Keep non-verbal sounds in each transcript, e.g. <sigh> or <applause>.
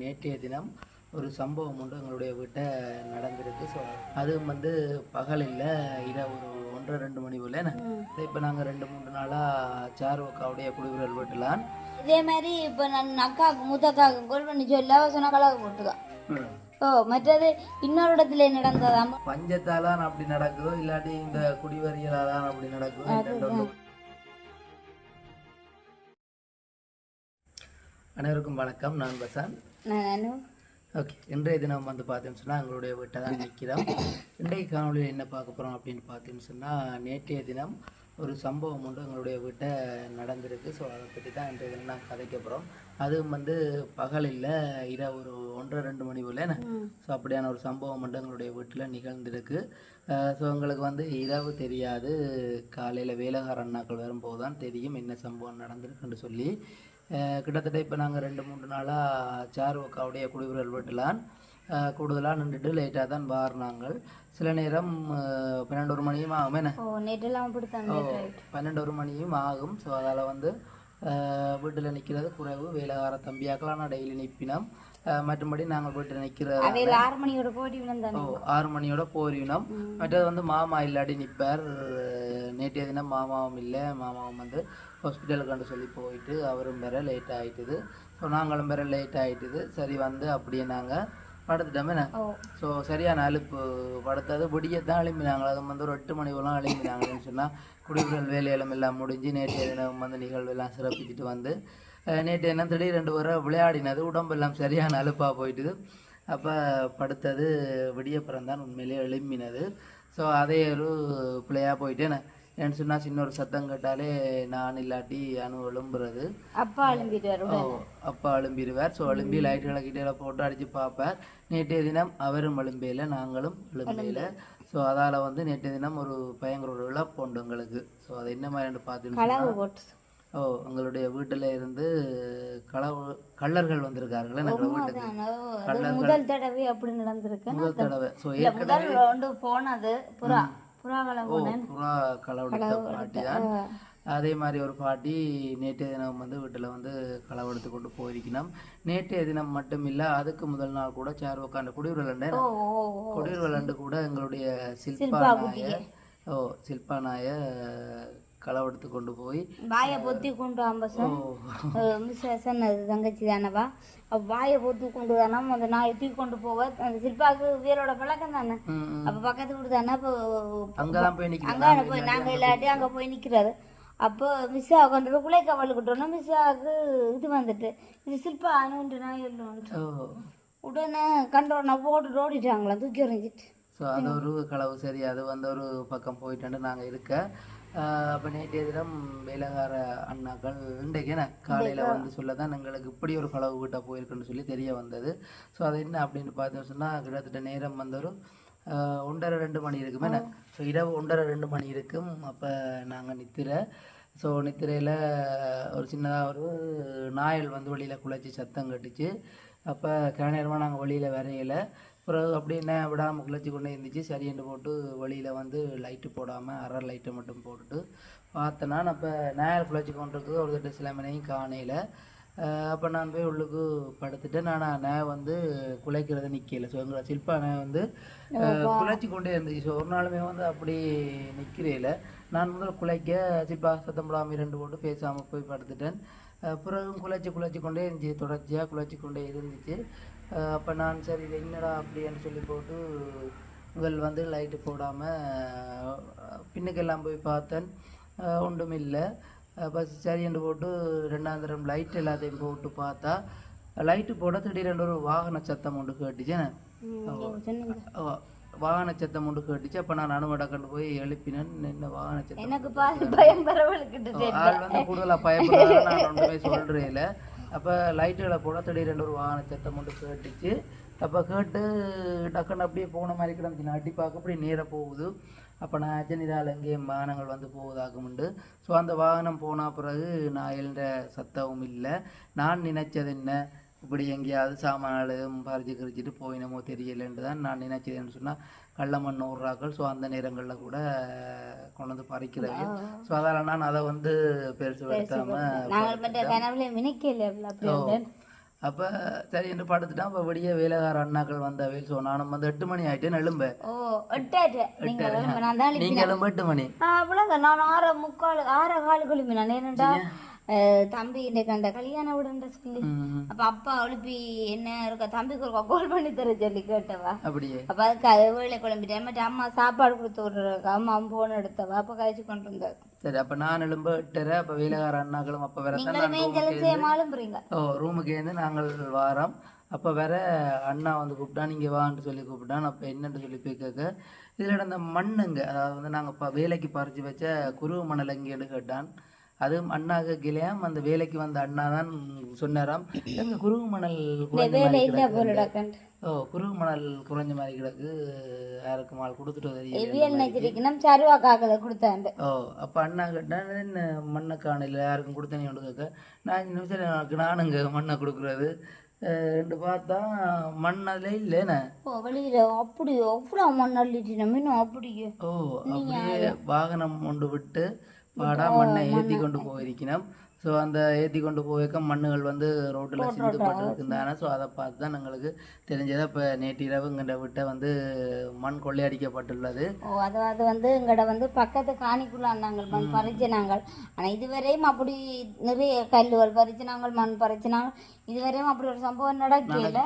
நேற்றைய தினம் ஒரு சம்பவம் ஒன்று எங்களுடைய வீட்டை நடந்திருக்கு. ஸோ அதுவும் வந்து பகலில் இரவு ஒரு ஒன்றரை ரெண்டு மணி போல. இப்போ நாங்கள் ரெண்டு மூணு நாளாக சார்வக்காவுடைய குடிவுரல் வீட்டிலான். இதே மாதிரி இப்போ நான் அக்காவுக்கு மூத்த அக்காவுக்கு கோல் பண்ணி சொல்ல சொன்ன கலக்கு போட்டுதான் ஓ மற்றது இன்னொரு இடத்துல நடந்ததாம். பஞ்சத்தால் அப்படி நடக்குதோ இல்லாட்டி இந்த குடிவரியலால் அப்படி நடக்குதோ அனைவருக்கும் வணக்கம். நான் பசான் ஓகே. இன்றைய தினம் வந்து பார்த்தீங்கன்னு சொன்னால் எங்களுடைய வீட்டை தான் நிற்கிறோம். இன்றைய காணொலியில் என்ன பார்க்க போகிறோம் அப்படின்னு பார்த்தீங்கன்னு சொன்னால் நேற்றைய தினம் ஒரு சம்பவம் ஒன்று எங்களுடைய வீட்டை நடந்திருக்கு. ஸோ அதை பற்றி தான் இன்றைய தினம் நான் கதைக்க போகிறோம் அதுவும் வந்து பகலில் இரவு ஒரு ஒன்றரை ரெண்டு மணி போல. ஸோ அப்படியான ஒரு சம்பவம் வந்து எங்களுடைய வீட்டில் நிகழ்ந்திருக்கு. ஸோ எங்களுக்கு வந்து இரவு தெரியாது. காலையில் வேலைக்கார அண்ணாக்கள் வரும்போது தான் தெரியும் என்ன சம்பவம் நடந்திருக்குன்னு சொல்லி. கிட்டத்தட்ட இப்போ நாங்கள் ரெண்டு மூணு நாளாக சார்வக்காவுடைய குடிவுரல் வீட்டிலான். கூடுதலாக நின்றுட்டு லேட்டாக தான் வாரினாங்கள் சில நேரம் பன்னெண்டு ஒரு மணியும் ஆகும். என்ன? பன்னெண்டு ஒரு மணியும் ஆகும். ஸோ அதால் வந்து வீட்டில் நிற்கிறது குறைவு. வேலைக்கார தம்பியாக்கெல்லாம் நான் டெய்லி நிற்பினோம் மற்றபடி நாங்கள் நிற்கிறது அவையில் ஆறு மணியோட விழுந்தானே ஓ ஆறு மணியோட போரினோம் மற்றது வந்து மாமா இல்லாட்டி நிற்பார் நேற்றைய தினம் மாமாவும் இல்லை மாமாவும் வந்து ஹாஸ்பிட்டலுக்கு கண்டு சொல்லி போயிட்டு அவரும் வேற லேட் ஆயிட்டுது. ஸோ நாங்களும் வேற லேட் ஆயிட்டுது. சரி வந்து அப்படியே நாங்கள் படுத்துட்டோமே. ஸோ சரியான அலுப்பு படுத்தது. விடியத்தான் எழுப்பினாங்க அது வந்து ஒரு எட்டு மணி போலாம் எழுப்பினாங்கன்னு சொன்னால் குடியுறல் வேலையெல்லாம் எல்லாம் முடிஞ்சு நேற்றைய தினம் வந்து நிகழ்வெல்லாம் சிறப்பிச்சுட்டு வந்து தினம் திடீர் ரெண்டு பேரும் விளையாடினது உடம்பெல்லாம் சரியான அலுப்பாக போயிட்டுது. அப்போ படுத்தது விடியப்புறம் தான் உண்மையிலேயே எழும்பினது. ஸோ அதே ஒரு பிள்ளையாக போயிட்டேன். ஏன்னு சொன்னால் சின்ன ஒரு சத்தம் கேட்டாலே நான் இல்லாட்டி அணு எழும்புறது. அப்பா எழும்பிட்டு ஓ அப்பா எழும்பிடுவார். ஸோ எழும்பி லைட் விளக்கிட்ட போட்டு அடித்து பார்ப்பார். நேற்றைய தினம் அவரும் எழும்பையில் நாங்களும் எழும்பையில். ஸோ அதால் வந்து நேற்றைய தினம் ஒரு பயங்கர ஒரு இழப்பு உண்டு எங்களுக்கு. ஸோ அது என்ன மாதிரி போட்டு ஓ உங்களுடைய வீட்டில் இருந்து களவு கள்ளர்கள் வீட்டுக்கு. அது முதல் தடவை அப்படி நடந்திருக்கு. முதல் தடவை. ஸோ முதல் ஒன்று போனது புறா புறா களவெடுத்த பாட்டி தான். அதே மாதிரி ஒரு பாட்டி நேற்றைய தினம் வந்து வீட்டில் வந்து களவெடுத்து கொண்டு போயிருக்கணும். நேற்றைய தினம் மட்டும் இல்லை அதுக்கு முதல் நாள் கூட சேர் உட்காந்து குடியுர் விளாண்டு. குடியுர் விளாண்டு கூட எங்களுடைய சில்பா நாய ஓ சில்பா நாய களவெடுத்து கொண்டு போய் வாயை பொத்தி கொண்டு மிஸ் சொன்னது தங்கச்சி தானவா அப்ப வாயை பொத்தி கொண்டு தானே அந்த நாயை தூக்கி கொண்டு போவ. அந்த சில்பாவுக்கு வீரோட பழக்கம் தானே. அப்ப பக்கத்து வீடு தானே அப்போ அங்கதான் போய் அங்க போய் நாங்க இல்லாட்டி அங்க போய் நிக்கிறாரு. அப்போ மிஸ்ஸா கொண்டு குலைக்க வலுக்கிட்டோன்னா மிஸ்ஸாவுக்கு இது வந்துட்டு இது சில்பா அணுன்ட்டு நான் இல்லைன்ட்டு உடனே கண்டோடனே போட்டு ஓடிட்டாங்களா தூக்கி எறிஞ்சிட்டு. ஸோ அது ஒரு களவு சரி அது வந்து ஒரு பக்கம் போயிட்டு நாங்கள் இருக்க. அப்போ நேற்றைய தினம் வேலைக்கார அண்ணாக்கள் இன்றைக்கு என்ன? காலையில் வந்து சொல்ல தான் எங்களுக்கு இப்படி ஒரு களவு வீட்டை போயிருக்குன்னு சொல்லி தெரிய வந்தது. ஸோ அது என்ன அப்படின்னு பார்த்தோம் சொன்னால் கிட்டத்தட்ட நேரம் வந்து ஒரு ஆஹ், ஒன்றரை ரெண்டு மணி இருக்குமே. ஸோ இரவு ஒன்றரை ரெண்டு மணி இருக்கும். அப்போ நாங்கள் நித்திரை ஸோ நித்திரையில் ஒரு சின்னதாக ஒரு நாயல் வந்து வெளியில் குலைச்சி சத்தம் கட்டுச்சு. அப்போ நேரமாக நாங்கள் வெளியில் வரையில. பிறகு அப்படியே என்ன விடாமல் குளிச்சு கொண்டே இருந்துச்சு. சரின்னு போட்டு வெளியில் வந்து லைட்டு போடாமல் அரை லைட்டை மட்டும் போட்டுட்டு பார்த்தேன்னா அப்போ நாயல் குளிச்சு கொண்டிருக்கு ஒரு தட்டு சில மணியும் காணையில் அப்போ நான் போய் உள்ளுக்கு படுத்துட்டு நான் நான் வந்து குலைக்கிறது நிற்கல ஸோ எங்களை சில்பா நான் வந்து குலைச்சி கொண்டே இருந்துச்சு. ஸோ ஒரு நாளுமே வந்து அப்படி நிற்கிறேல நான் முதல்ல குலைக்க சில்பா சத்தம் போடாமல் இரண்டு போட்டு பேசாமல் போய் படுத்துட்டேன். பிறகும் குலைச்சி குலைச்சி கொண்டே இருந்துச்சு. தொடர்ச்சியாக குலைச்சி கொண்டே இருந்துச்சு. அப்போ நான் சரி இது என்னடா அப்படின்னு சொல்லி போட்டு முதல் வந்து லைட்டு போடாமல் பின்னுக்கெல்லாம் போய் பார்த்தேன். ஒன்றும் இல்லை அப்போ சரி என்று போட்டு ரெண்டாம் தரம் லைட் எல்லாத்தையும் போட்டு பார்த்தா லைட்டு போட திடீரென்று ஒரு வாகன சத்தம் ஒன்று கேட்டுச்சேன் வாகன சத்தம் ஒன்று கேட்டுச்சு. அப்போ நான் அனுமட கண்டு போய் எழுப்பினேன். என்ன வாகன சத்தம்? எனக்கு பயம் ஆள் வந்து கூடுதலாக பயப்படுறாங்க நான் ஒன்றுமே சொல்கிறேன் இல்லை அப்போ லைட்டுகளை போட திடீரென்று ஒரு வாகன சத்தம் மட்டும் கேட்டுச்சு. அப்போ கேட்டு டக்குன்னு அப்படியே போன மாதிரி கிடந்துச்சு நான் அடி பார்க்க அப்படியே நேராக போகுது. அப்போ நான் அஜனிதால் எங்கேயும் வாகனங்கள் வந்து போவதாகுமுண்டு ஸோ அந்த வாகனம் போன பிறகு நான் எழுந்த சத்தமும் இல்லை. நான் நினைச்சது என்ன? இப்படி எங்கேயாவது சாமான எதுவும் பறிச்சு கிரிச்சிட்டு போயினமோ தெரியலன்ட்டு தான் நான் நினைச்சதுன்னு சொன்னால் கள்ளமண் நூறுராக்கள் ஸோ அந்த நேரங்களில் கூட கொண்டு வந்து பறிக்கிறது ஸோ அதனால் நான் அதை வந்து பெருசு அப்படி அப்போ சரி என்று படுத்துட்டான் அப்போ விடிய வேலைக்கார அண்ணாக்கள் வந்தவே ஸோ நானும் வந்து எட்டு மணி ஆயிட்டேன் எட்டாயிட்டு? நீங்க எழும்ப. எட்டு மணி. அவ்வளோங்க நான் ஆறு முக்கால் ஆறு கால் ஏனண்டா அஹ், தம்பி இன்னைக்கு அந்த கல்யாண விடுன்ற சொல்லி. அப்ப அப்பா எழுப்பி என்ன இருக்க? தம்பிக்கு ஒரு கோல் பண்ணி தர சொல்லி கேட்டவா? அப்ப அதுக்கு அது வேலை குழம்பிட்டேன் மற்ற அம்மா சாப்பாடு கொடுத்து விடுறதுக்கு அம்மா போன் எடுத்தவா? அப்ப கழிச்சு கொண்டு இருந்தாரு சரி அப்போ நான் எழும்ப எட்டரை அப்போ வேலைக்கார அண்ணாக்களும் அப்போ வேற தான் நீங்களும் நான் மேய்ச்சலும் செய்யாமலும் போறீங்க ஓ ரூமுக்கு இருந்து நாங்கள் வாரோம். அப்போ வேற அண்ணா வந்து கூப்பிட்டான் நீங்கள் வான்னு சொல்லி கூப்பிட்டான். அப்போ என்னன்னு சொல்லி போய் கேட்க இதில் நடந்த மண்ணுங்க அதாவது வந்து நாங்கள் இப்போ வேலைக்கு பறித்து வச்ச குருவு மணல் எங்கேன்னு கேட்டான். அதுவும் அண்ணா கேட்கலையாம் அந்த வேலைக்கு வந்த அண்ணா தான் சொன்னாராம். எங்கள் குருவு மணல் ஓ குருவு மணல் குறைஞ்ச மாதிரி கிடக்கு. யாருக்கு மால் கொடுத்துட்டு கொடுத்தாண்டு. ஓ அப்போ அண்ணா கேட்டான் என்ன மண்ணை காணையில் யாருக்கும் கொடுத்த நீ? ஒன்று கேட்க நான் அஞ்சு நிமிஷம் எனக்கு நானுங்க மண்ணை கொடுக்குறது. ரெண்டு பார்த்தா மண் அதில் இல்லைண்ணே ஓ வெளியில அப்படி அவ்வளோ மண் அள்ளிட்டு மீனும் அப்படியே. ஓ அப்படியே வாகனம் கொண்டு விட்டு பாடா மண்ணை ஏற்றி கொண்டு போயிருக்கணும். ஸோ அந்த ஏற்றி கொண்டு போயிருக்க மண்ணுகள் வந்து ரோட்டில் சிந்து பட்டிருக்குந்தானே ஸோ அதை பார்த்து தான் எங்களுக்கு தெரிஞ்சது இப்போ நேற்று இரவு எங்கிட்ட விட்ட வந்து மண் கொள்ளையடிக்கப்பட்டுள்ளது ஓ அது அது வந்து எங்கட வந்து பக்கத்து காணிக்குள்ள நாங்கள் மண் பறிச்சு நாங்கள் ஆனால் இதுவரையும் அப்படி நிறைய கல்லுகள் பறிச்சு நாங்கள் மண் பறிச்சு நாங்கள் இதுவரையும் அப்படி ஒரு சம்பவம் நடக்கல.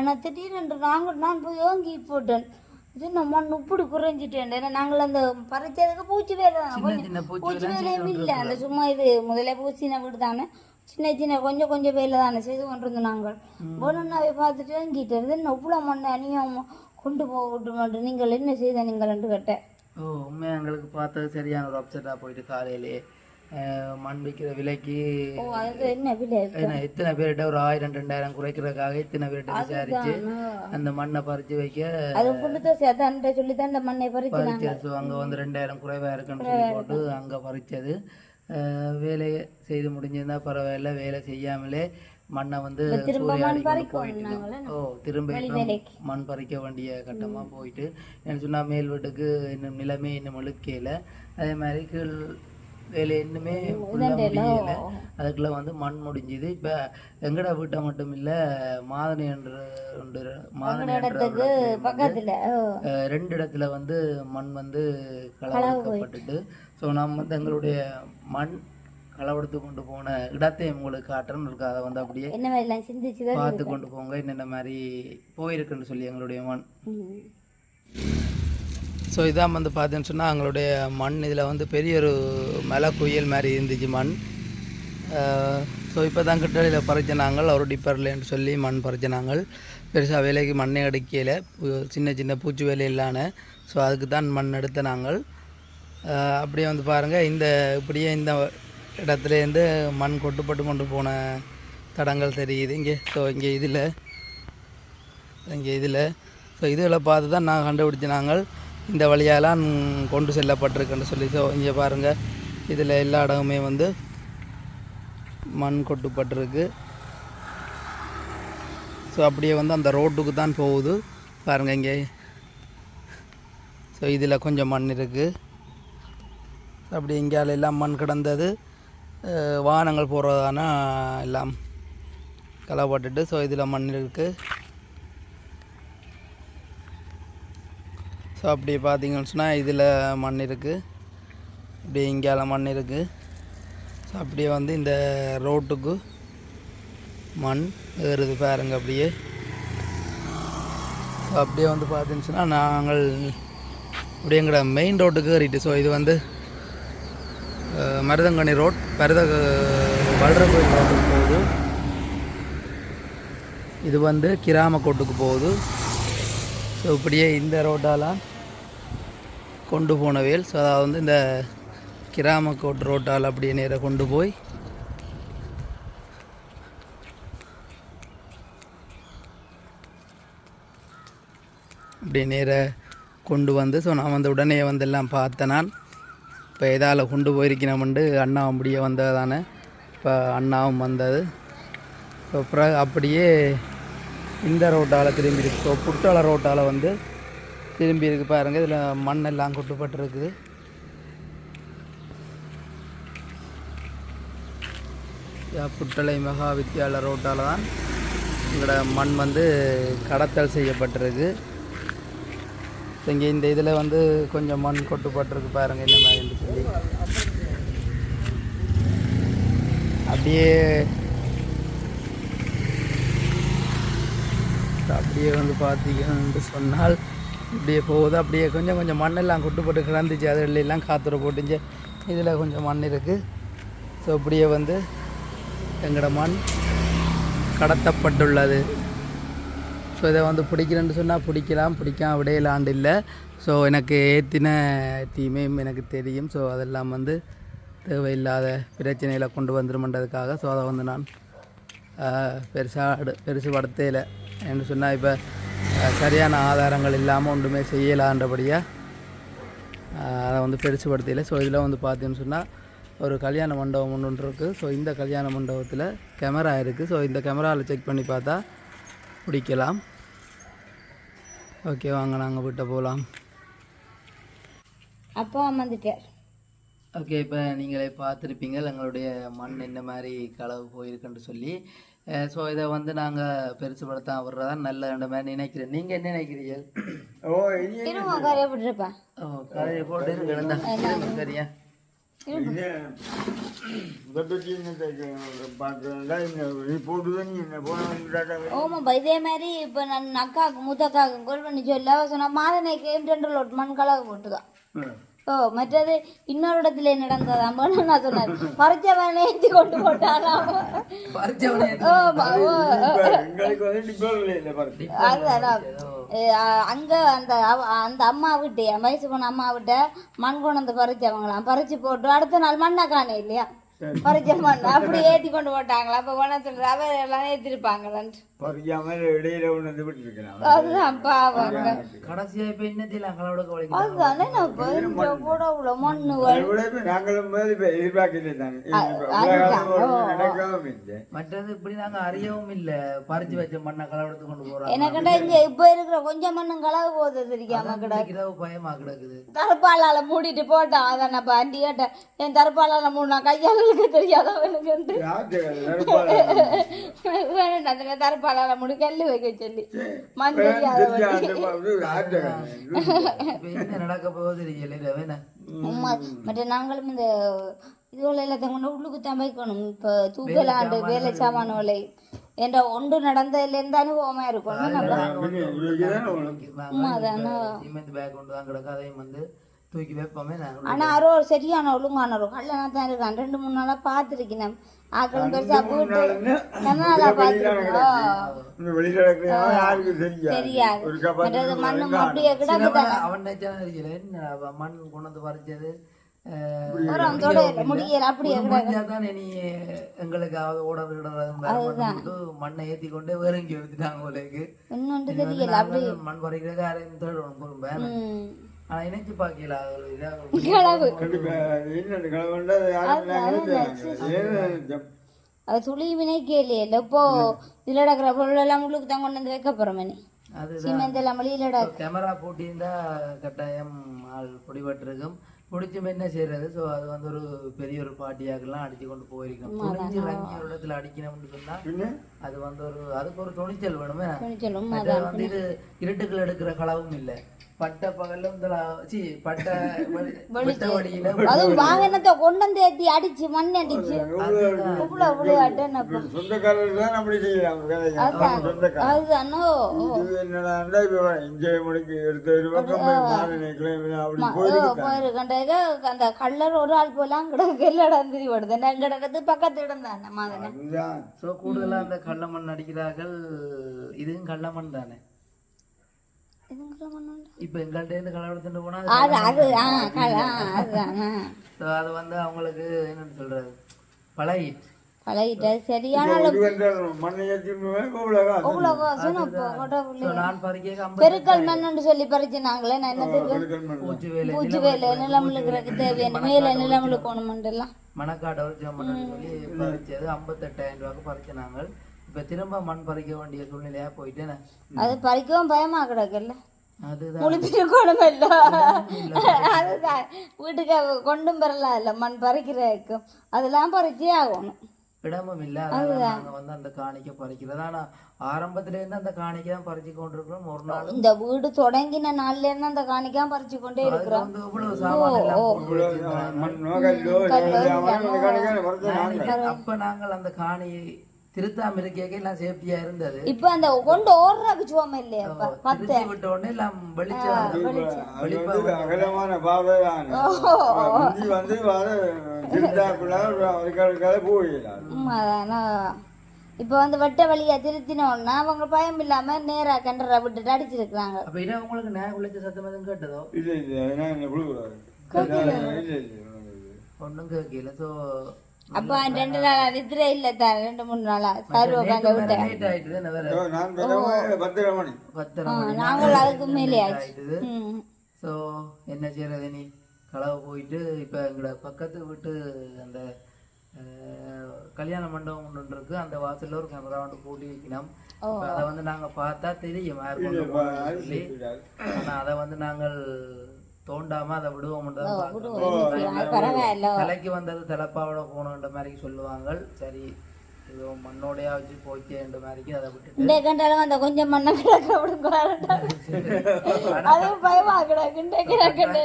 ஆனால் திடீரென்று நாங்கள் நான் போய் ஓங்கி போட்டேன். இது நம்ம மண் இப்படி குறைஞ்சிட்டேன் நாங்கள் அந்த பறிச்சதுக்கு பூச்சி வேலை. தான் சின்ன கொஞ்சம் சின்ன பூச்சி வேலையும் இல்லை. அந்த சும்மா இது முதல்ல பூச்சின வீடு தானே. சின்ன சின்ன கொஞ்சம் கொஞ்சம் வேலை தானே செய்து கொண்டிருந்தோம் நாங்கள். போனோன்னாவே பார்த்துட்டு வாங்கிட்டு இருந்து இவ்வளோ மண்ணை அநியாயம் கொண்டு போக விட்டு நீங்கள் என்ன செய்த நீங்கள்? கேட்டேன். ஓ உண்மையாக எங்களுக்கு பார்த்தது சரியான ஒரு அப்செட்டாக போயிட்டு காலையிலே. மண் விற்கிற விலைக்கு எத்தனை பேர்கிட்ட ஒரு ஆயிரம் ரெண்டாயிரம் குறைக்கிறதுக்காக இத்தனை பேர்கிட்ட விசாரிச்சு. அந்த மண்ணை பறித்து வைக்க சொல்லி தான் இந்த மண்ணை பறிச்சு அங்கே வந்து ரெண்டாயிரம் குறைவாக இருக்குன்னு சொல்லி போட்டு அங்கே பறிச்சது. வேலையை செய்து முடிஞ்சிருந்தா பரவாயில்ல வேலை செய்யாமலே மண்ணை வந்து ஓ திரும்ப மண் பறிக்க வேண்டிய கட்டமாக போயிட்டு என்ன சொன்னால் மேல் வீட்டுக்கு இன்னும் நிலைமை இன்னும் இழுக்கையில் அதே மாதிரி கீழ் வேலை இன்னுமே ஃபுல்லாக முடியல. அதுக்குள்ள வந்து மண் முடிஞ்சுது. இப்போ எங்கட வீட்டை மட்டும் இல்லை மாதனை என்ற மாதனை பக்கத்தில் அஹ், ரெண்டு இடத்துல வந்து மண் வந்து களவெடுக்கப்பட்டுட்டு ஸோ நம்ம வந்து எங்களுடைய மண் களவெடுத்து கொண்டு போன இடத்தை உங்களுக்கு காட்டுறேன்னு இருக்கு? அதை வந்து அப்படியே பார்த்து கொண்டு போங்க. என்னென்ன மாதிரி போயிருக்குன்னு சொல்லி எங்களுடைய மண். ஸோ இதான் வந்து பார்த்தீங்கன்னு சொன்னால் அவங்களுடைய மண் இதில் வந்து பெரிய ஒரு மலை குயில் மாதிரி இருந்துச்சு மண். ஸோ இப்போ தான் கிட்டடியில் பறிச்சினாங்கள் ஒரு டிப்பர்லேன்னு சொல்லி மண் பறிச்சினாங்கள் பெருசாக வேலைக்கு மண்ணே அடிக்கையில் சின்ன சின்ன பூச்சி வேலை இல்லான ஸோ அதுக்கு தான் மண் எடுத்த நாங்கள். அப்படியே வந்து பாருங்கள் இந்த இப்படியே இந்த இடத்துலேருந்து மண் கொட்டுப்பட்டு கொண்டு போன தடங்கள் தெரியுது இங்கே ஸோ இங்கே இதில் இங்கே இதில். ஸோ இதில் பார்த்து தான் நான் கண்டுபிடிச்ச நாங்கள். இந்த வழியாலாம் கொண்டு செல்லப்பட்டிருக்குன்னு சொல்லி ஸோ இங்கே பாருங்கள் இதில் எல்லா இடமுமே வந்து மண் கொட்டுப்பட்டிருக்கு. ஸோ அப்படியே வந்து அந்த ரோட்டுக்கு தான் போகுது. பாருங்கள் இங்கே. ஸோ இதில் கொஞ்சம் மண் இருக்குது அப்படி இங்கேயால் எல்லாம் மண் கிடந்தது. வாகனங்கள் போகிறதான எல்லாம் களப்பட்டுட்டு ஸோ இதில் மண் இருக்குது ஸோ அப்படி பார்த்தீங்கன்னு சொன்னால் இதில் மண் இருக்குது இப்படி இங்கால மண் இருக்குது ஸோ அப்படியே வந்து இந்த ரோட்டுக்கு மண் ஏறுது பாருங்க அப்படியே. ஸோ அப்படியே வந்து பார்த்தீங்கன்னு சொன்னால் நாங்கள் அப்படியே எங்களோட மெயின் ரோட்டுக்கு ஏறிட்டு ஸோ இது வந்து மருதங்கனி ரோட் மருத வளர கோயில் ரோட்டுக்கு போகுது. இது வந்து கிராமக்கோட்டுக்கு போகுது. ஸோ இப்படியே இந்த ரோட்டாலாம் கொண்டு போனவேல் ஸோ அதாவது வந்து இந்த கிராமக்கோட் ரோட்டால் அப்படியே நேராக கொண்டு போய் அப்படியே நேராக கொண்டு வந்து ஸோ நான் வந்து உடனே வந்து எல்லாம் பார்த்தேன் நான். இப்போ எதால் கொண்டு போயிருக்கணும்ண்டு அண்ணாவும் அப்படியே வந்தது தானே இப்போ அண்ணாவும் வந்தது. ஸோ அப்புறம் அப்படியே இந்த ரோட்டால் திரும்பி இருக்கு. ஸோ புட்டாள ரோட்டால் வந்து திரும்பி இருக்கு பாருங்கள் இதில் மண்ணெல்லாம் கொட்டுப்பட்டிருக்குது. புட்டளை மகா வித்யாலய ரோட்டால் தான் எங்களோட மண் வந்து கடத்தல் செய்யப்பட்டிருக்கு. இங்கே இந்த இதில் வந்து கொஞ்சம் மண் கொட்டுப்பட்டிருக்கு பாருங்க என்ன மாதிரி சொல்லி. அப்படியே அப்படியே வந்து பார்த்தீங்கன்னு சொன்னால் இப்படியே போகுது. அப்படியே கொஞ்சம் கொஞ்சம் மண்ணெல்லாம் கொட்டுப்பட்டு கிடந்துச்சு அதில் எல்லாம் போட்டுச்சு. இதில் கொஞ்சம் மண் இருக்குது ஸோ அப்படியே வந்து எங்களோட மண் கடத்தப்பட்டுள்ளது. ஸோ இதை வந்து பிடிக்கிறேன்னு சொன்னால் பிடிக்கலாம் பிடிக்காம விடையிலாண்டு இல்லை. ஸோ எனக்கு ஏற்றின தீமையும் எனக்கு தெரியும். ஸோ அதெல்லாம் வந்து தேவையில்லாத பிரச்சனைகளை கொண்டு வந்துருமன்றதுக்காக ஸோ அதை வந்து நான் பெருசாக பெருசு படுத்தையில் என்று சொன்னால் இப்போ சரியான ஆதாரங்கள் இல்லாமல் ஒன்றுமே செய்யலான்றபடியாக அதை வந்து பெருசுபடுத்தையில் ஸோ இதில் வந்து பார்த்தீங்கன்னு சொன்னால் ஒரு கல்யாண மண்டபம் ஒன்று ஒன்று இருக்குது ஸோ இந்த கல்யாண மண்டபத்தில் கேமரா இருக்குது ஸோ இந்த கேமராவில் செக் பண்ணி பார்த்தா பிடிக்கலாம். ஓகே வாங்க நாங்கள் விட்ட போகலாம் அப்பா வந்துட்டார் ஓகே இப்போ நீங்களே பார்த்துருப்பீங்க. எங்களுடைய மண் என்ன மாதிரி களவு போயிருக்குன்னு சொல்லி. ஸோ இதை வந்து நாங்கள் பெருசுபடுத்த விடுறதா நல்ல மாதிரி நினைக்கிறேன். நீங்கள் என்ன நினைக்கிறீங்க? கரையை ஓ கரையை போட்டு இருங்க சரியா? ஓமாப்பா இதே மாதிரி இப்போ நான் அக்காவுக்கு மூத்த அக்காவுக்கு கால் பண்ணி சொல்ல. அவ சொன்னா மாதனை கேம் ரெண்டு லோட் மண் கலவை போட்டுதான் ஓ மற்றது இன்னொரு இடத்துல நடந்ததாம் நான் சொன்னேன் பறிச்சவன் ஏற்றி கொண்டு போட்டாராம். அங்க அந்த அந்த அம்மா விட்டு என் வயசு போன அம்மா விட்ட மண் கொண்டு வந்து பறிச்சவங்களாம். பறிச்சு போட்டு அடுத்த நாள் மண்ணை காணே இல்லையா? மண் அப்படி ஏத்தி கொண்டு போட்டாங்களா? அப்ப சொல்ற அவ எல்லாம் ஏத்திருப்பாங்களான்ட்டு. பறிக்காமல் இடையில உணர்ந்து விட்டுருக்கலாம் அதுதான் பாவங்க கடைசியாக இப்போ என்னத்தில் அதுதானே நான் நாங்களும் போது மற்றது இப்படி நாங்கள் அறியவும் இல்லை. பறிச்சு வச்ச மண்ணை களவெடுத்து கொண்டு போகிறோம் எனக்கிட்ட இங்க இப்ப இருக்கிற கொஞ்சம் மண்ணும் களவு போகுது தெரியாம கிட இரவு பயமாக கிடக்குது. தரப்பாலால மூடிட்டு போட்டான் அதான் நான் ஆண்டி கேட்டேன். என் தரப்பாலால மூடினா கையாளுக்கு தெரியாதவனுக்கு வேணும் அந்த தரப்பாலால மூடி கல்லு வைக்க சொல்லி <laughs> என்ன நடக்க போகுது உம்மா, மற்ற நாங்களும் இந்த இதுகளை எல்லாத்தையும் கொண்டு உள்ளுக்கு தான் வைக்கணும். இப்போ தூக்கலாண்டு வேலை சாமான்களை என்ற ஒன்று நடந்ததுல இருந்து அனுபவமா இருக்கும் உண்மைதானே? சிமெண்ட் பேக் கொண்டு தான் கிடக்கு அதையும் வந்து தூக்கி வைப்போமே நாங்கள் ஆனா அரோ சரியான ஒழுங்கான ஒரு கல்லனா தான் இருக்கான். ரெண்டு மூணு நாளா பார்த்துருக்கேன் ஆக்களும் பெருசா வீட்டு நல்ல பார்த்துருக்கோம். மண்ணும் அப்படியே கிடக்கு அவன் மண் கொண்டு பறிச்சது? மண்ணை ஏத்தி கொண்டு வேற இங்கே எடுத்துட்டாங்க மண் பறிக்கிறதுக்கு பொறுமை. ஆனா இணைச்சு பார்க்கல அது இதாக அது இதில் நடக்கிற பொருள் எல்லாம் உள்ளுக்கு தான் கொண்டு வந்து வைக்க போகிறோம் நீ அது சிமெண்ட் எல்லாம் வெளியில் கேமரா கட்டாயம் ஆள் பிடிபட்டிருக்கும். பிடிச்சும் என்ன செய்யறது? ஸோ அது வந்து ஒரு பெரிய ஒரு பாட்டியாக்கெல்லாம் அடிச்சு கொண்டு போயிருக்கோம். துணிஞ்சு இறங்கி ஒரு இடத்துல அடிக்கணும்னு சொன்னா அது வந்து ஒரு அதுக்கு ஒரு துணிச்சல் வேணுமே. அது வந்து இது இருட்டுக்குள்ள எடுக்கிற களவும் இல்லை. பட்ட பகல்ல இந்த சி பட்ட வெட்ட <laughs> வழியில அதுவும் வாகனத்தை கொண்டு வந்து ஏற்றி அடிச்சு மண் அடிச்சு. சொந்தக்காரர்கள் தான் அப்படி செய்யலாம். அதுதானோ. இது என்னடா இங்கே முடிக்கு எடுத்த ஒரு பக்கம் அப்படி போயிருக்கு போயிருக்கண்டாக அந்த கல்லர் ஒரு ஆள் போலாம் கிடக்கு எல்லா இடம் திரிபடுது நான் கிடக்கிறது பக்கத்து இடம் தானே மாதிரி அதுதான். ஸோ கூடுதலா அந்த கள்ளமண் அடிக்கிறார்கள் இதுவும் கள்ளமண் தானே? இதுங்கிற மண்ணு இப்போ எங்கள்கிட்ட இருந்து களை எடுத்துட்டு போனா அது வந்து அவங்களுக்கு என்னன்னு சொல்றது? பழகிட்டு. பழகிட்ட சரியான மண்ணை பெருக்கல் மண்ணுன்னு சொல்லி பறிச்சுனாங்களே நான் என்னத்துக்கு பூச்சி வேலை பூச்சி வேலை நிலம் இழுக்கிறதுக்கு தேவையான மேலே நிலம் இழுக்கணுமெண்டெல்லாம் மணக்காட்டை வச்சு பண்ணணும்னு சொல்லி பறிச்சது. ஐம்பத்தெட்டாயிரம் ரூபாய்க்கு பறிச்சினாங்க இப்போ திரும்ப மண் பறிக்க வேண்டிய சூழ்நிலையா போயிட்டேனே அது பறிக்கவும் பயமா கிடக்குல்ல? அதுதான். முழிப்பிருக்கணும் அதுதான். வீட்டுக்கு கொண்டும் பெறலாம் இல்லை மண் பறிக்கிறதுக்கும். அதெல்லாம் பறிச்சே ஆகணும். இடமும் இல்லை அதனால நாங்க வந்து அந்த காணிக்கை பறிக்கிறது ஆனா ஆரம்பத்துல இருந்து அந்த காணிக்கை தான் பறிச்சு கொண்டிருக்கிறோம் ஒரு நாள் இந்த வீடு தொடங்கின நாள்ல இருந்து அந்த காணிக்கா பறிச்சு கொண்டே இருக்கிறோம். அப்ப நாங்கள் அந்த காணியை திருத்தாம இருக்கையே எல்லாம் சேஃப்டியா இருந்தது. இப்ப அந்த கொண்டு ஓடுறதுக்கு சுவம் இல்லையா பத்து திருச்சி விட்ட உடனே எல்லாம் வெளிச்சம் அகலமான பாதை வந்து இப்ப வந்து வெட்ட வழியா திருத்தினோன்னா அவங்க பயம் இல்லாம நேரா கிணற விட்டுட்டு அடிச்சிருக்கிறாங்க. அப்ப இதை உங்களுக்கு நேரம் விளைச்ச சத்தம் எதுவும் கேட்டதோ? இல்லை இல்லை ஒண்ணும் கேட்கல. சோ அப்ப ரெண்டு நாளா நித்திரை இல்ல தான் ரெண்டு மூணு நாளா சாரு உட்காந்து விட்டு லேட் ஆயிட்டுது என்ன வேற? நான் பிறகு பத்தரை மணி பத்தரை மணி நாங்கள் அதுக்கு மேலே ஆச்சு. ஸோ என்ன செய்யறது நீ களவு போயிட்டு இப்போ எங்களோட பக்கத்து வீட்டு அந்த கல்யாண மண்டபம் ஒன்று இருக்கு. அந்த வாசல்ல ஒரு கேமரா ஒன்று கூட்டி வைக்கணும். அதை வந்து நாங்க பார்த்தா தெரியும். யார் கொண்டு போனோம்னு சொல்லி. ஆனா அதை வந்து நாங்கள் தோண்டாம அதை விடுவோம். தலைக்கு வந்தது தலைப்பாவோட போகணுன்ற மாதிரி சொல்லுவாங்க. சரி. மண்ணோடையா வச்சு போச்சேன்ற மாதிரிக்கு அதை விட்டுட்டு இந்த கண்டாலும் அந்த கொஞ்சம் மண்ணை கிடக்க விடுங்க பயமா கிடக்கு இந்த கிடக்கு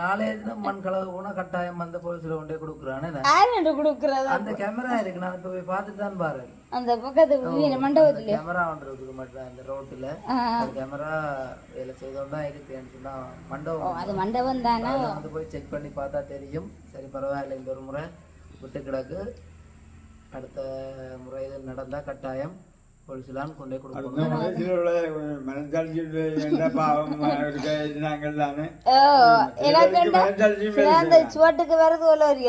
நாளைய தினம் மண் கலவு போனா கட்டாயம் அந்த போலீஸ்ல கொண்டே கொடுக்குறானே யார் என்று கொடுக்கறது? அந்த கேமரா இருக்கு நான் இப்ப போய் பார்த்துட்டு தான் பாரு. அந்த பக்கத்து மண்டபத்துல. கேமரா ஒன்று இருக்குது மட்டும் அந்த கேமரா வேலை செய்தோம் இருக்குன்னு சொன்னா மண்டபம். அது மண்டபம் தானே? அதை வந்து போய் செக் பண்ணி பார்த்தா தெரியும். சரி பரவாயில்ல இந்த ஒரு முறை விட்டு கிடக்கு அடுத்த முறையில் நடந்தால் கட்டாயம். கட்டாயம் போலீஸ்லாம் கொண்டே கொடுக்கணும் எனக்கு சுவட்டுக்கு வரது போல ஒரு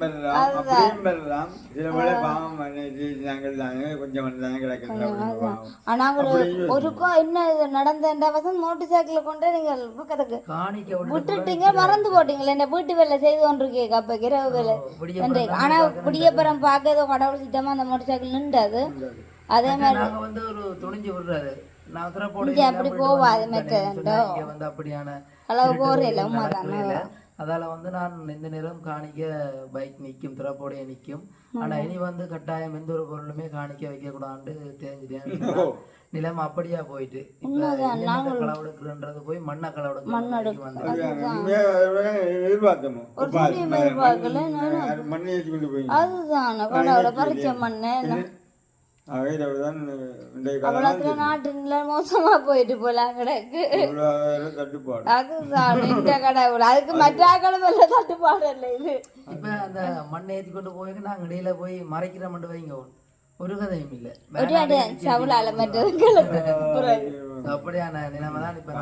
பெறலாம் அப்படியும் பெறலாம் சில வேளை பாவம் நாங்கள் தானே கொஞ்சம் தானே கிடக்கிறது. ஆனா ஒரு ஒருக்கும் என்ன இது நடந்த வசம் மோட்டர் சைக்கிள் கொண்டு நீங்கள் பக்கத்துக்கு விட்டுட்டீங்க மறந்து போட்டீங்களே என்ன வீட்டு வேலை செய்து கொண்டிருக்கேன் அப்ப இரவு வேலை. ஆனா புடியப்புறம் பார்க்க ஏதோ கடவுள் சித்தமா அந்த மோட்டர் சைக்கிள் நின்றது அதே மாதிரி நாங்க வந்து ஒரு துணிஞ்சு விடுறாரு. நான் திறப்போட அப்படி போவாது மெத்த இங்க வந்து அப்படியான அளவு போற திருட்டு இல்ல. அதால வந்து நான் இந்த நேரம் காணிக்க பைக் நிக்கும் திறப்போடைய நிக்கும். ஆனா இனி வந்து கட்டாயம் எந்த ஒரு பொருளுமே காணிக்க வைக்க கூடாது தெரிஞ்சுட்டேன் நிலம் அப்படியா போயிட்டு. களவெடுக்குன்றது போய் மண்ணை களவெடுக்கு வந்து உண்மையா அதை விட எதிர்பார்த்தோமோ மண்ணை ஏற்றி கொண்டு போய் அதுதான் மோசமா போயிட்டு போலாம் கிடக்கு கடவுள் அதுக்கு மற்ற கடவுள் தட்டுப்பாடு இல்லை இது. இப்ப அந்த மண்ணை ஏத்தி கொண்டு போய் நாங்க இடையில போய் மறைக்கிற மட்டும் வைங்க ஒரு கதையும் இல்ல. சவுளால மற்றது அப்படியான நிலைமை தான் இப்ப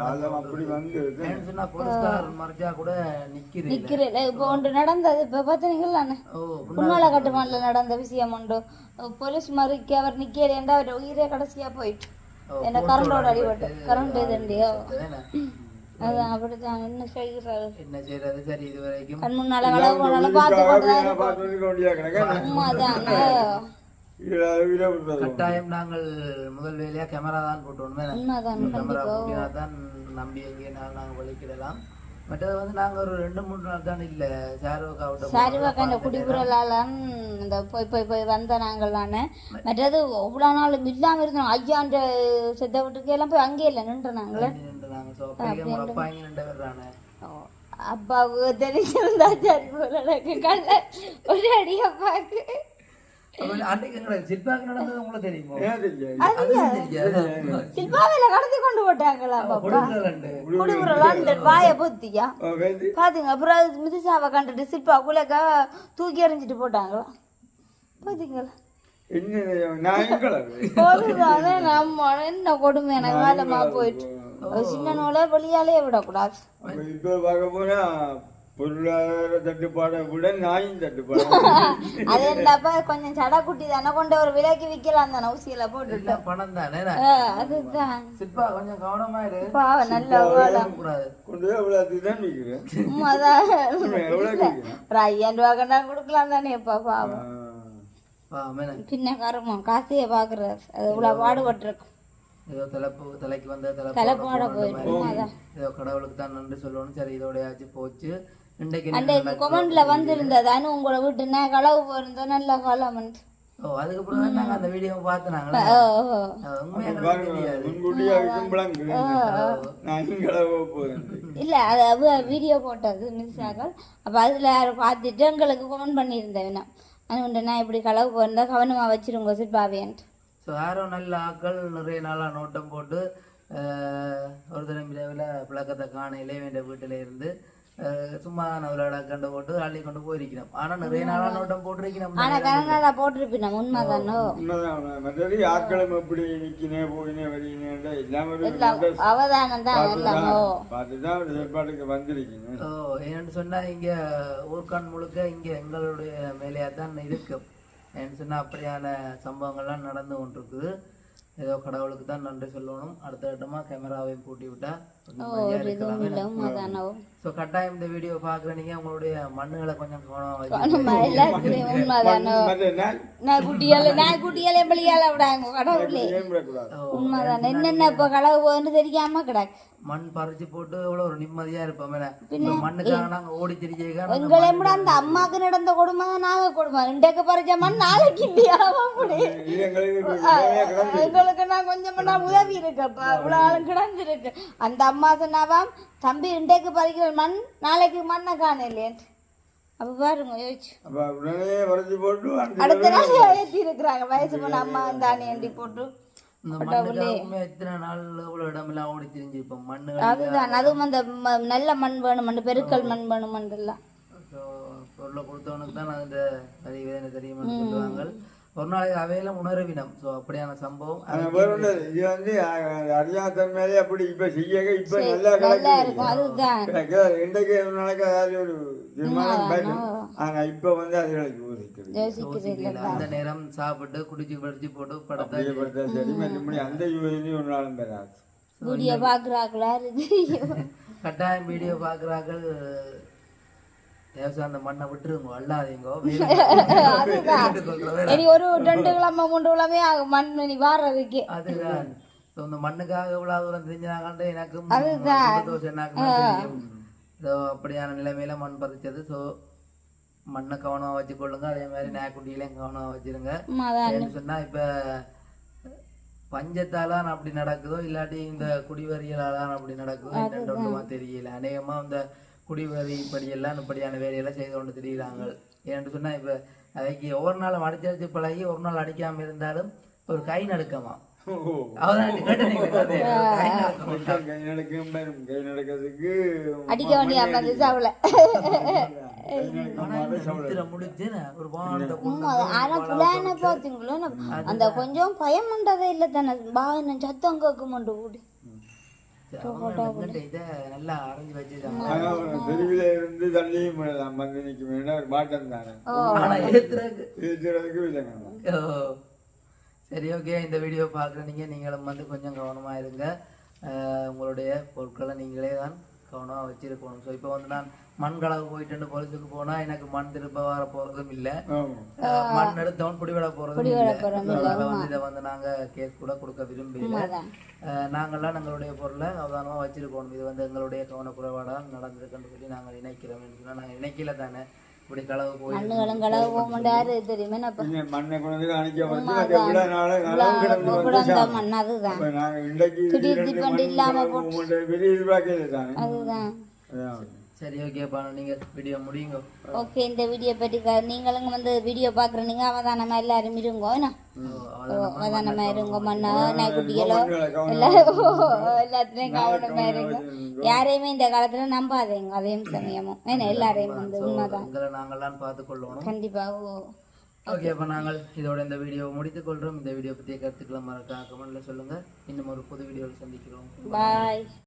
சொன்னா போலீஸ்கார் மறைச்சா கூட நிக்கிறேன் நிக்கிறேன் இப்போ ஒன்று நடந்தது. இப்ப பார்த்தீங்களா ஓ புன்னால கட்டுமானில் நடந்த விஷயம் உண்டு. போலீஸ் மறிக்க அவர் நிக்கிறேன்டா அவர் உயிரே கடைசியா போயிட்டு? என்ன கரண்டோட அடிபட்டு கரண்ட் இதுண்டியோ என்ன? அதான் அப்படிதான் என்ன செய்கிறாரு என்ன செய்யறது? சரி இது வரைக்கும் கண் முன்னால போனாலும் பார்த்து தான் கட்டாயம் நாங்கள் முதல் வேலையா கேமரா தான் போட்டோம் கேமரா போட்டினா தான் நம்பி எங்கே நாங்கள் வலிக்கிடலாம் மற்றது வந்து நாங்க ஒரு ரெண்டு மூணு நாள் தான் இல்ல. சாருவுக்கு அவட்ட சரிவாக்கா இந்த குடிபுறலாலாம் இந்த போய் போய் போய் வந்த நாங்கள் தானே. மற்றது அவ்வளோ நாள் இல்லாமல் இருந்தோம். ஐயான்ற செத்த வீட்டுக்கு எல்லாம் போய் அங்கேயே இல்லை. நின்று நாங்களே. அப்பாவுக்கு தெரிஞ்சிருந்தா சரி போல எனக்கு கல்ல ஒரு அடி அப்பாவுக்கு. கடத்தி கொண்டு போட்டாங்களா வாயை பொத்தியா? பாத்தீங்க அப்புறம் அது மிதிசாவை கண்டுட்டு சில்பா குலக்கா தூக்கி எறிஞ்சிட்டு போட்டாங்களா? பாத்தீங்களா? என்ன <laughs> கொடுமை? எனக்கு வேலைமா போயிட்டு. சின்ன நூலை வெளியாலே விடக்கூடாது. இப்ப பொருளாதார தட்டுப்பாடை விட நாயும் தட்டுப்பாடு? <laughs> அது என்னப்பா கொஞ்சம் சடா குட்டி தானே கொண்டு ஒரு விலைக்கு விக்கலாம் தானே ஊசியில போட்டுட்டு. எல்லாம் பணம் தானே அதுதான். சிற்பா கொஞ்சம் கவனமா இரு. பாவம் நல்ல கொண்டு போய் அவ்வளோத்துக்கு தான் கேட்கிறேன் ஒரு ஐயாயிரம் ரூபா கண்டா கொடுக்கலாம் தானே அப்பா பாவம். பின்ன கருமம் காசையே பாக்குறாரு. அது இவ்வளவு பாடுபட்டிருக்கு. ஏதோ தலைப்பு தலைக்கு வந்த தலைப்பாட மாதிரி. ஏதோ கடவுளுக்கு தான் நன்றி சொல்லணும். சரி இதோடயாச்சும் போச்சு. அன்றைக்கு கொமெண்ட்ல வந்திருந்தது அனு உங்களோட வீட்டு நான் களவு போயிருந்தா நல்ல காலமன்ட்டு ஓ அதுக்கப்புறம் தான் நாங்கள் அந்த வீடியோவை பார்த்து நாங்களே இல்ல அது வீடியோ போட்டது மிஸ் ஆகல் அப்ப அதுல பார்த்துட்டு எங்களுக்கு கமெண்ட் பண்ணியிருந்தேன் அனுண்ட நான் இப்படி களவு போயிருந்தா கவனமா வச்சிருங்க சிற்பாவியன்ட்டு ஸோ யாரோ நல்ல ஆட்கள் நிறைய நாளாக நோட்டம் போட்டு ஒரு தினம் இரவில் விளக்கத்தை காணையிலே வேண்டிய வீட்டில் இருந்து சும்மா விளையாட கண்டு போட்டு அள்ளி கொண்டு போயிருக்கிறோம். ஆனால் நிறைய நாளாக நோட்டம் போட்டிருக்கிறோம். ஆனா கனடா போட்டிருப்பினா உண்மைதானோ உண்மைதான். மற்றபடி ஆட்களும் எப்படி நிக்கினே போயினே வரினே எல்லாமே அவதானம் தான் எல்லாமோ. பார்த்துதான் ஒரு ஏற்பாட்டுக்கு வந்திருக்கீங்க ஓ ஏன்னு சொன்னால் இங்கே ஊர்கான் முழுக்க இங்கே எங்களுடைய மேலேயே தான் இருக்கும் ஏன்னு சொன்னால் அப்படியான சம்பவங்கள்லாம் நடந்து கொண்டிருக்குது. ஏதோ கடவுளுக்கு தான் நன்றி சொல்லணும். அடுத்த கட்டமாக கேமராவையும் பூட்டி விட்டா ஸோ கட்டாயம் இந்த வீடியோ பார்க்குற நீங்கள் உங்களுடைய மண்ணுகளை கொஞ்சம் உண்மைதானோ. என்னென்ன இப்ப களவு போகுன்னு தெரியாம கிடக்கு. மண் பறிச்சு போட்டு எவ்வளோ ஒரு நிம்மதியாக இருப்போம் மண்ணுக்காக நாங்கள் ஓடி எங்களை விட அந்த அம்மாக்கு நடந்த கொடுமை நாங்க கொடுமை. இன்றைக்கு பறிச்ச மண் நாளைக்கு எங்களுக்கு நான் கொஞ்சம் உதவி இருக்கப்பா. இவ்வளவு ஆளும் கிடந்திருக்கு. அந்த அம்மா சொன்னாவாம் தம்பி இன்றைக்கு பறிக்கிற மண் நாளைக்கு மண்ணை காணலேன்ட்டு அப்ப பாருங்க யோசிச்சு. உடனே போட்டு அடுத்த நாள் ஏற்றி இருக்கிறாங்க வயசு போன அம்மா தானே அண்டி போட்டு. அதுதான் அதுவும் அந்த நல்ல மண் வேணும் பெருக்கல் மண் வேணுமென்றலாம் ஸோ பொருளை கொடுத்தவனுக்கு தான் அந்த அறிவு வேதனை தெரியும்னு சொல்லுவாங்க. நாளைக்கு அவையெல்லாம் உணர்வினம் ஸோ அப்படியான சம்பவம். வேற இல்லை. இது வந்து அறியாத்தன்மையிலே அப்படி இப்ப செய்ய இப்ப நல்லா கிடக்கு. இன்றைக்கு ஒரு நாளைக்கு அதாவது ஒரு தீர்மானம் போயிடும். ஆனா இப்ப வந்து அதுகளுக்கு யோசிக்கிறது அந்த நேரம் சாப்பிட்டு குடிச்சு படிச்சு போட்டு படத்தை படுத்தா சரி மற்றபடி அந்த யூனியும் ஒரு நாளும் பெறாது. வீடியோ பாக்குறாங்களா? இருக்கு <laughs> கட்டாயம் வீடியோ பார்க்குறார்கள் தேவசம் அந்த மண்ணை விட்டுருங்க அல்லாதீங்கோ. <laughs> இனி ஒரு ரெண்டு கிழமை மூன்று கிழமை ஆகும் மண் இனி வாடுறதுக்கு அதுதான். ஸோ இந்த மண்ணுக்காக இவ்வளவு தூரம் தெரிஞ்சாங்கன்ட்டு எனக்கும் ஸோ அப்படியான நிலைமையில மண் பதிச்சது ஸோ மண்ணை கவனமா வச்சுக்கொள்ளுங்க. அதே மாதிரி நாய்க்குட்டியிலையும் கவனமா வச்சிருங்க. சொன்னா இப்ப பஞ்சத்தாலான் அப்படி நடக்குதோ இல்லாட்டி இந்த குடிவரியலாலான் அப்படி நடக்குதோ தெரியல. அநேகமா இந்த குடிவரி இப்படியெல்லாம் இப்படியான வேலையெல்லாம் செய்து கொண்டு திரிகிறாங்க. ஏன்னு சொன்னா இப்ப அதைக்கு ஒவ்வொரு நாளும் அடிச்சடிச்சு பழகி ஒரு நாள் அடிக்காம இருந்தாலும் ஒரு கை நடுக்கமா? <laughs> அடிக்க வேண்டிய <laughs> <laughs> அந்த கொஞ்சம் பயம் பண்றதே இல்ல தானே. பாகன சத்தம் கேட்க இருந்து தள்ளியும் விடலாம். வந்து நிற்கும். ஒரு மாட்டம் தானே. ஆனா ஏத்துறதுக்கு. ஏற்றுறதுக்கு இல்லைங்க. சரி ஓகே. இந்த வீடியோ பார்க்குற நீங்கள் நீங்களும் வந்து கொஞ்சம் கவனமாக இருங்க. உங்களுடைய பொருட்களை நீங்களே தான் கவனமாக வச்சிருக்கணும். ஸோ இப்போ வந்து நான் மண் கலவு போயிட்டு போலீஸுக்கு போனால் எனக்கு மண் திருப்ப வர போகிறதும் இல்லை. மண் எடுத்தவன் பிடிவிட போகிறதும் இல்லை. வந்து இதை வந்து நாங்கள் கேஸ் கூட கொடுக்க விரும்பல நாங்கள்லாம் எங்களுடைய பொருளை அவதானமாக வச்சிருக்கணும். இது வந்து எங்களுடைய கவனக்குறைபாடால் நடந்திருக்குன்னு சொல்லி நாங்கள் நினைக்கிறோம் நாங்கள் நினைக்கல தானே. இப்படி களவு போய் மண்ணுகளும் களவு போக மாட்டாரு தெரியுமே நான் பின்ன மண்ணை கொண்டு அணைக்க மண் நாங்க திடீர் திப்பண்டு இல்லாம அதுதான். சரி ஓகேப்பா நீங்கள் வீடியோ முடியுங்க. ஓகே இந்த வீடியோ பற்றி க- நீங்களும் வந்து வீடியோ பாக்குற நீங்க அவதானமா எல்லாரும் இருங்கோ என்ன? அவதானமா? இருங்க மண்ணா. நாய்க்குட்டிகளோ எல்லாரும் எல்லாத்துலயும் கவனமா இருங்க. யாரையுமே இந்த காலத்துல நம்பாதீங்க அதையும் சமயமும் ஏன்னா எல்லாரையும் வந்து உண்மைதான். நாங்கள்லாம் பார்த்து கொள்ளணும் கண்டிப்பா ஓகே அப்போ நாங்கள் இதோட இந்த வீடியோவை முடித்துக் கொள்கிறோம் இந்த வீடியோ பற்றிய கருத்துக்களை மறக்காம கமெண்ட்ல சொல்லுங்கள் இன்னும் ஒரு புது வீடியோவில் சந்திக்கிறோம். பாய்